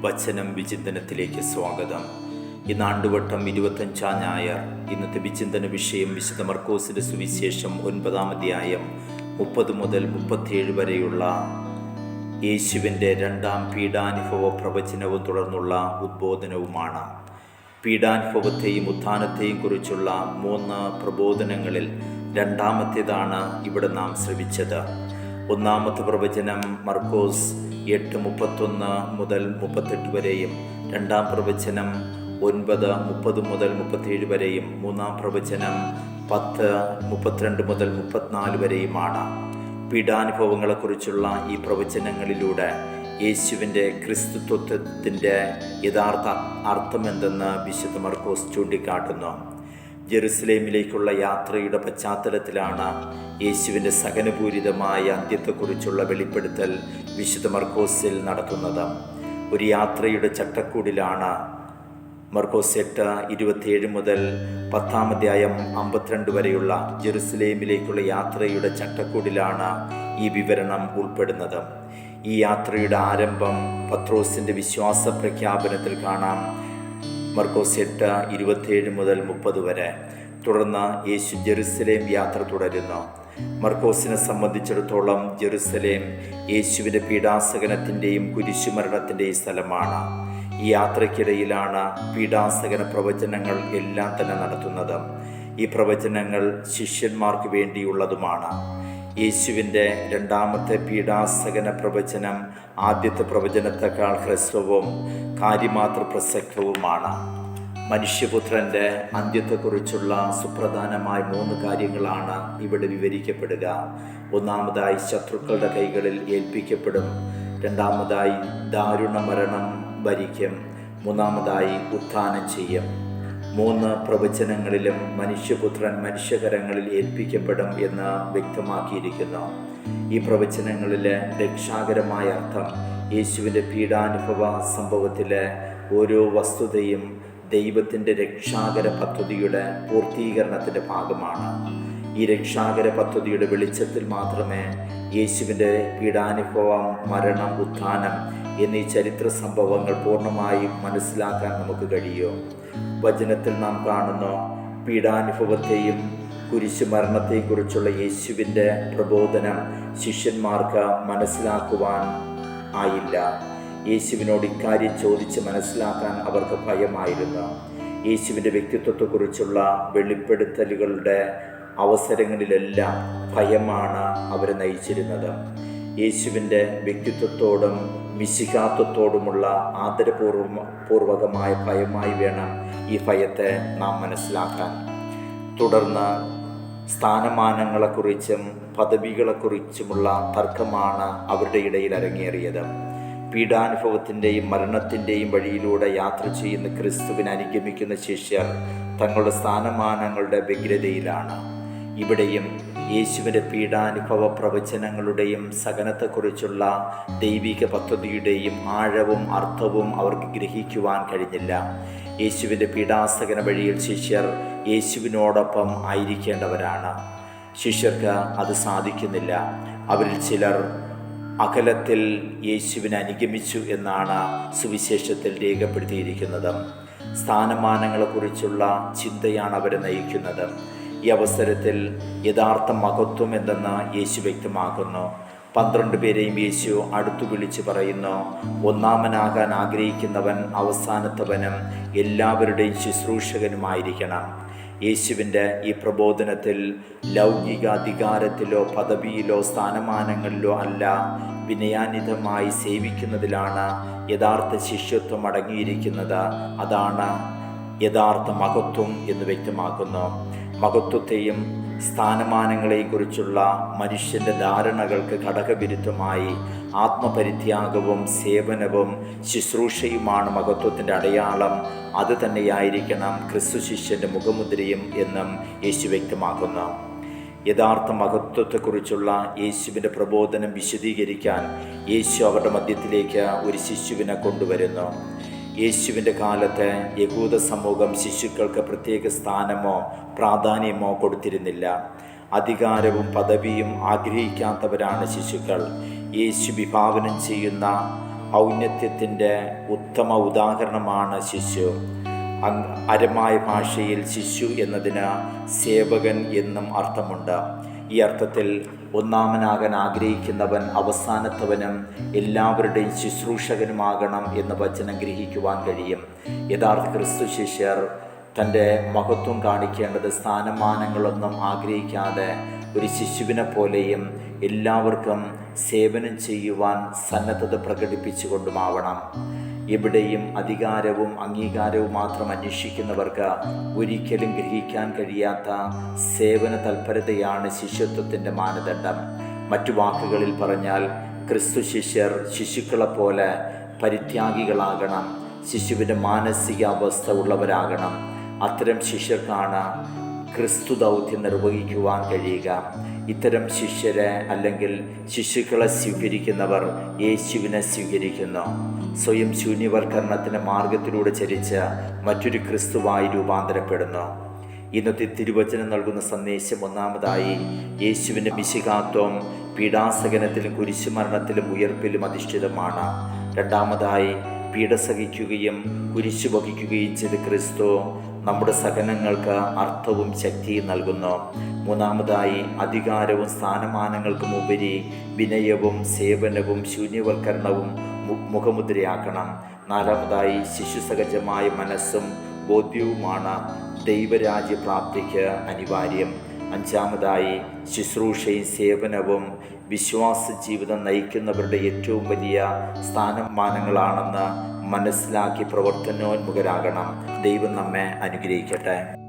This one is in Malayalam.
വചനം വിചിന്തനത്തിലേക്ക് സ്വാഗതം. ഇന്ന് ആണ്ടുവട്ടം ഇരുപത്തഞ്ചാം ഞായർ. ഇന്നത്തെ വിചിന്തന വിഷയം വിശുദ്ധ മർക്കോസിന്റെ സുവിശേഷം ഒൻപതാം അധ്യായം മുപ്പത് മുതൽ മുപ്പത്തിയേഴ് വരെയുള്ള യേശുവിന്റെ രണ്ടാം പീഡാനുഭവ പ്രവചനവും തുടർന്നുള്ള ഉദ്ബോധനവുമാണ്. പീഡാനുഭവത്തെയും ഉത്ഥാനത്തെയും കുറിച്ചുള്ള മൂന്ന് പ്രബോധനങ്ങളിൽ രണ്ടാമത്തേതാണ് ഇവിടെ നാം ശ്രവിച്ചത്. ഒന്നാമത്തെ പ്രവചനം മർക്കോസ് എട്ട് മുപ്പത്തൊന്ന് മുതൽ മുപ്പത്തെട്ട് വരെയും രണ്ടാം പ്രവചനം ഒൻപത് മുപ്പത് മുതൽ മുപ്പത്തേഴ് വരെയും മൂന്നാം പ്രവചനം പത്ത് മുപ്പത്തിരണ്ട് മുതൽ മുപ്പത്തിനാല് വരെയുമാണ്. പീഡാനുഭവങ്ങളെക്കുറിച്ചുള്ള ഈ പ്രവചനങ്ങളിലൂടെ യേശുവിന്റെ ക്രിസ്തുത്വത്തിന്റെ യഥാർത്ഥ അർത്ഥമെന്തെന്ന് വിശുദ്ധ മർക്കോസ് ചൂണ്ടിക്കാട്ടുന്നു. ജെറുസലേമിലേക്കുള്ള യാത്രയുടെ പശ്ചാത്തലത്തിലാണ് യേശുവിന്റെ സഹനപൂരിതമായ അന്ത്യത്തെക്കുറിച്ചുള്ള വെളിപ്പെടുത്തൽ വിശുദ്ധ മർക്കോസിൽ നടത്തുന്നത് ഒരു യാത്രയുടെ ചട്ടക്കൂടിലാണ് മർക്കോസ് എട്ട് ഇരുപത്തിയേഴ് മുതൽ പത്താം അധ്യായം അമ്പത്തിരണ്ട് വരെയുള്ള ജെറുസലേമിലേക്കുള്ള യാത്രയുടെ ചട്ടക്കൂടിലാണ് ഈ വിവരണം ഉൾപ്പെടുന്നത്. ഈ യാത്രയുടെ ആരംഭം പത്രോസിന്റെ വിശ്വാസ പ്രഖ്യാപനത്തിൽ കാണാം. മർക്കോസ് എട്ട് ഇരുപത്തിയേഴ് മുതൽ മുപ്പത് വരെ. തുടർന്ന് യേശു ജെറുസലേം യാത്ര തുടരുന്നു. മർക്കോസിനെ സംബന്ധിച്ചിടത്തോളം ജെറുസലേം യേശുവിന്റെ പീഡാസകനത്തിന്റെയും കുരിശുമരണത്തിന്റെയും സ്ഥലമാണ്. ഈ യാത്രയ്ക്കിടയിലാണ് പീഡാസകന പ്രവചനങ്ങൾ എല്ലാം തന്നെ നടത്തുന്നത്. ഈ പ്രവചനങ്ങൾ ശിഷ്യന്മാർക്ക് വേണ്ടിയുള്ളതുമാണ്. യേശുവിന്റെ രണ്ടാമത്തെ പീഡാസകന പ്രവചനം ആദ്യത്തെ പ്രവചനത്തെക്കാൾ ഹ്രസ്വവും കാര്യമാത്ര പ്രസക്തവുമാണ് മനുഷ്യപുത്രന്റെ അന്ത്യത്തെക്കുറിച്ചുള്ള സുപ്രധാനമായ മൂന്ന് കാര്യങ്ങളാണ് ഇവിടെ വിവരിക്കപ്പെടുക. ഒന്നാമതായി ശത്രുക്കളുടെ കൈകളിൽ ഏൽപ്പിക്കപ്പെടും. രണ്ടാമതായി ദാരുണ മരണം ഭരിക്കും മൂന്നാമതായി ഉത്ഥാനം ചെയ്യും. മൂന്ന് പ്രവചനങ്ങളിലും മനുഷ്യപുത്രൻ മനുഷ്യകരങ്ങളിൽ ഏൽപ്പിക്കപ്പെടും എന്ന് വ്യക്തമാക്കിയിരിക്കുന്നു. ഈ പ്രവചനങ്ങളിലെ രക്ഷാകരമായ അർത്ഥം യേശുവിന്റെ പീഡാനുഭവ സംഭവത്തിലെ ഓരോ വസ്തുതയും ദൈവത്തിന്റെ രക്ഷാകര പദ്ധതിയുടെ പൂർത്തീകരണത്തിന്റെ ഭാഗമാണ്. ഈ രക്ഷാകര പദ്ധതിയുടെ വെളിച്ചത്തിൽ മാത്രമേ യേശുവിന്റെ പീഡാനുഭവം മരണം ഉത്ഥാനം എന്നീ ചരിത്ര സംഭവങ്ങൾ പൂർണമായും മനസ്സിലാക്കാൻ നമുക്ക് കഴിയൂ. വചനത്തിൽ നാം കാണുന്നു പീഡാനുഭവത്തെയും കുരിശു മരണത്തെയും കുറിച്ചുള്ള യേശുവിന്റെ പ്രബോധനം ശിഷ്യന്മാർക്ക് മനസ്സിലാക്കുവാൻ ആയില്ല. യേശുവിനോട് ഇക്കാര്യം ചോദിച്ച് മനസ്സിലാക്കാൻ അവർക്ക് ഭയമായിരുന്നു. യേശുവിന്റെ വ്യക്തിത്വത്തെക്കുറിച്ചുള്ള വെളിപ്പെടുത്തലുകളുടെ അവസരങ്ങളിലെല്ലാം ഭയമാണ് അവരെ നയിച്ചിരുന്നത്. യേശുവിന്റെ വ്യക്തിത്വത്തോടും മിശികാത്വത്തോടുമുള്ള ആദരപൂർവ പൂർവകമായ ഭയമായി വേണം ഈ ഭയത്തെ നാം മനസ്സിലാക്കാൻ. തുടർന്ന് സ്ഥാനമാനങ്ങളെക്കുറിച്ചും പദവികളെക്കുറിച്ചുമുള്ള തർക്കമാണ് അവരുടെ ഇടയിൽ അരങ്ങേറിയത്. പീഡാനുഭവത്തിന്റെയും മരണത്തിന്റെയും വഴിയിലൂടെ യാത്ര ചെയ്യുന്ന ക്രിസ്തുവിനെ അനുഗമിക്കുന്ന ശിഷ്യർ തങ്ങളുടെ സ്ഥാനമാനങ്ങളുടെ വ്യഗ്രതയിലാണ്. ഇവിടെയും യേശുവിന്റെ പീഡാനുഭവ പ്രവചനങ്ങളുടെയും സഹനത്തെക്കുറിച്ചുള്ള ദൈവിക പദ്ധതിയുടെയും ആഴവും അർത്ഥവും അവർക്ക് ഗ്രഹിക്കുവാൻ കഴിഞ്ഞില്ല. യേശുവിന്റെ പീഡാസകന വഴിയിൽ ശിഷ്യർ യേശുവിനോടൊപ്പം ആയിരിക്കേണ്ടവരാണ്. ശിഷ്യർക്ക് അത് സാധിക്കുന്നില്ല. അവരിൽ ചിലർ അകലത്തിൽ യേശുവിനെ അനുഗമിച്ചു എന്നാണ് സുവിശേഷത്തിൽ രേഖപ്പെടുത്തിയിരിക്കുന്നത്. സ്ഥാനമാനങ്ങളെക്കുറിച്ചുള്ള ചിന്തയാണ് അവരെ നയിക്കുന്നത്. ഈ അവസരത്തിൽ യഥാർത്ഥ മഹത്വം എന്തെന്ന് യേശു വ്യക്തമാക്കുന്നു. പന്ത്രണ്ട് പേരെയും യേശു അടുത്തു വിളിച്ച് പറയുന്നു ഒന്നാമനാകാൻ ആഗ്രഹിക്കുന്നവൻ അവസാനത്തവനും എല്ലാവരുടെയും ശുശ്രൂഷകനുമായിരിക്കണം. യേശുവിന്റെ ഈ പ്രബോധനത്തിൽ ലൗകിക അധികാരത്തിലോ പദവിയിലോ സ്ഥാനമാനങ്ങളിലോ അല്ല വിനയാനിതമായി സേവിക്കുന്നതിലാണ് യഥാർത്ഥ ശിഷ്യത്വം അടങ്ങിയിരിക്കുന്നത്. അതാണ് യഥാർത്ഥ മഹത്വം എന്ന് വ്യക്തമാക്കുന്നു. മഹത്വത്തെയും സ്ഥാനമാനങ്ങളെയും കുറിച്ചുള്ള മനുഷ്യന്റെ ധാരണകൾക്ക് ഘടകവിരുദ്ധമായി ആത്മപരിത്യാഗവും സേവനവും ശുശ്രൂഷയുമാണ് മഹത്വത്തിന്റെ അടയാളം. അത് തന്നെയായിരിക്കണം ക്രിസ്തു ശിഷ്യന്റെ മുഖമുദ്രയും എന്നും യേശു വ്യക്തമാക്കുന്നു. യഥാർത്ഥ മഹത്വത്തെക്കുറിച്ചുള്ള യേശുവിന്റെ പ്രബോധനം വിശദീകരിക്കാൻ യേശു അവരുടെ മധ്യത്തിലേക്ക് ഒരു ശിശുവിനെ കൊണ്ടുവരുന്നു. യേശുവിന്റെ കാലത്ത് യഹൂദ സമൂഹം ശിശുക്കൾക്ക് പ്രത്യേക സ്ഥാനമോ പ്രാധാന്യമോ കൊടുത്തിരുന്നില്ല. അധികാരവും പദവിയും ആഗ്രഹിക്കാത്തവരാണ് ശിശുക്കൾ. യേശു വിഭാവനം ചെയ്യുന്ന ഔന്നത്യത്തിന്റെ ഉത്തമ ഉദാഹരണമാണ് ശിശു. അരമായ ഭാഷയിൽ ശിശു എന്നതിന് സേവകൻ എന്നും അർത്ഥമുണ്ട്. ഈ അർത്ഥത്തിൽ ഒന്നാമനാകാൻ ആഗ്രഹിക്കുന്നവൻ അവസാനത്തവനും എല്ലാവരുടെയും ശുശ്രൂഷകനുമാകണം എന്ന വചനം ഗ്രഹിക്കുവാൻ കഴിയും. യഥാർത്ഥ ക്രിസ്തു ശിഷ്യർ തന്റെ മഹത്വം കാണിക്കേണ്ടത് സ്ഥാനമാനങ്ങളൊന്നും ആഗ്രഹിക്കാതെ ഒരു ശിശുവിനെ പോലെയും എല്ലാവർക്കും സേവനം ചെയ്യുവാൻ സന്നദ്ധത പ്രകടിപ്പിച്ചുകൊണ്ടുമാവണം. എവിടെയും അധികാരവും അംഗീകാരവും മാത്രം അന്വേഷിക്കുന്നവർക്ക് ഒരിക്കലും ഗ്രഹിക്കാൻ കഴിയാത്ത സേവന തൽപരതയാണ് ശിഷ്യത്വത്തിന്റെ മാനദണ്ഡം. മറ്റു വാക്കുകളിൽ പറഞ്ഞാൽ ക്രിസ്തു ശിഷ്യർ ശിശുക്കളെപ്പോലെ പരിത്യാഗികളാകണം ശിശുവിന്റെ മാനസികാവസ്ഥ ഉള്ളവരാകണം. അത്തരം ശിഷ്യർക്കാണ് ക്രിസ്തു ദൗത്യം നിർവഹിക്കുവാൻ കഴിയുക. ഇത്തരം ശിഷ്യരെ അല്ലെങ്കിൽ ശിശുക്കളെ സ്വീകരിക്കുന്നവർ യേശുവിനെ സ്വീകരിക്കുന്നു. സ്വയം ശൂന്യവൽക്കരണത്തിന്റെ മാർഗത്തിലൂടെ ചരിച്ച മറ്റൊരു ക്രിസ്തുവായി രൂപാന്തരപ്പെടുന്നു. ഇന്നത്തെ തിരുവചനം നൽകുന്ന സന്ദേശം ഒന്നാമതായി യേശുവിന്റെ മിശികാത്വം പീഡാസകനത്തിലും കുരിശുമരണത്തിലും ഉയർപ്പിലും അധിഷ്ഠിതമാണ്. രണ്ടാമതായി പീഡ സഹിക്കുകയും കുരിശു വഹിക്കുകയും ചെയ്ത ക്രിസ്തു നമ്മുടെ സഹനങ്ങൾക്ക് അർത്ഥവും ശക്തിയും നൽകുന്നു. മൂന്നാമതായി അധികാരവും സ്ഥാനമാനങ്ങൾക്കും ഉപരി വിനയവും സേവനവും ശൂന്യവൽക്കരണവും മുഖമുദ്രയാക്കണം. നാലാമതായി ശിശുസഹജമായ മനസ്സും ബോധ്യവുമാണ് ദൈവരാജ്യ പ്രാപ്തിക്ക് അനിവാര്യം. അഞ്ചാമതായി ശുശ്രൂഷയും സേവനവും വിശ്വാസ ജീവിതം നയിക്കുന്നവരുടെ ഏറ്റവും വലിയ സ്ഥാനമാനങ്ങളാണെന്ന് മനസ്സിലാക്കി പ്രവർത്തനോന്മുഖരാകണം. ദൈവം നമ്മെ അനുഗ്രഹിക്കട്ടെ.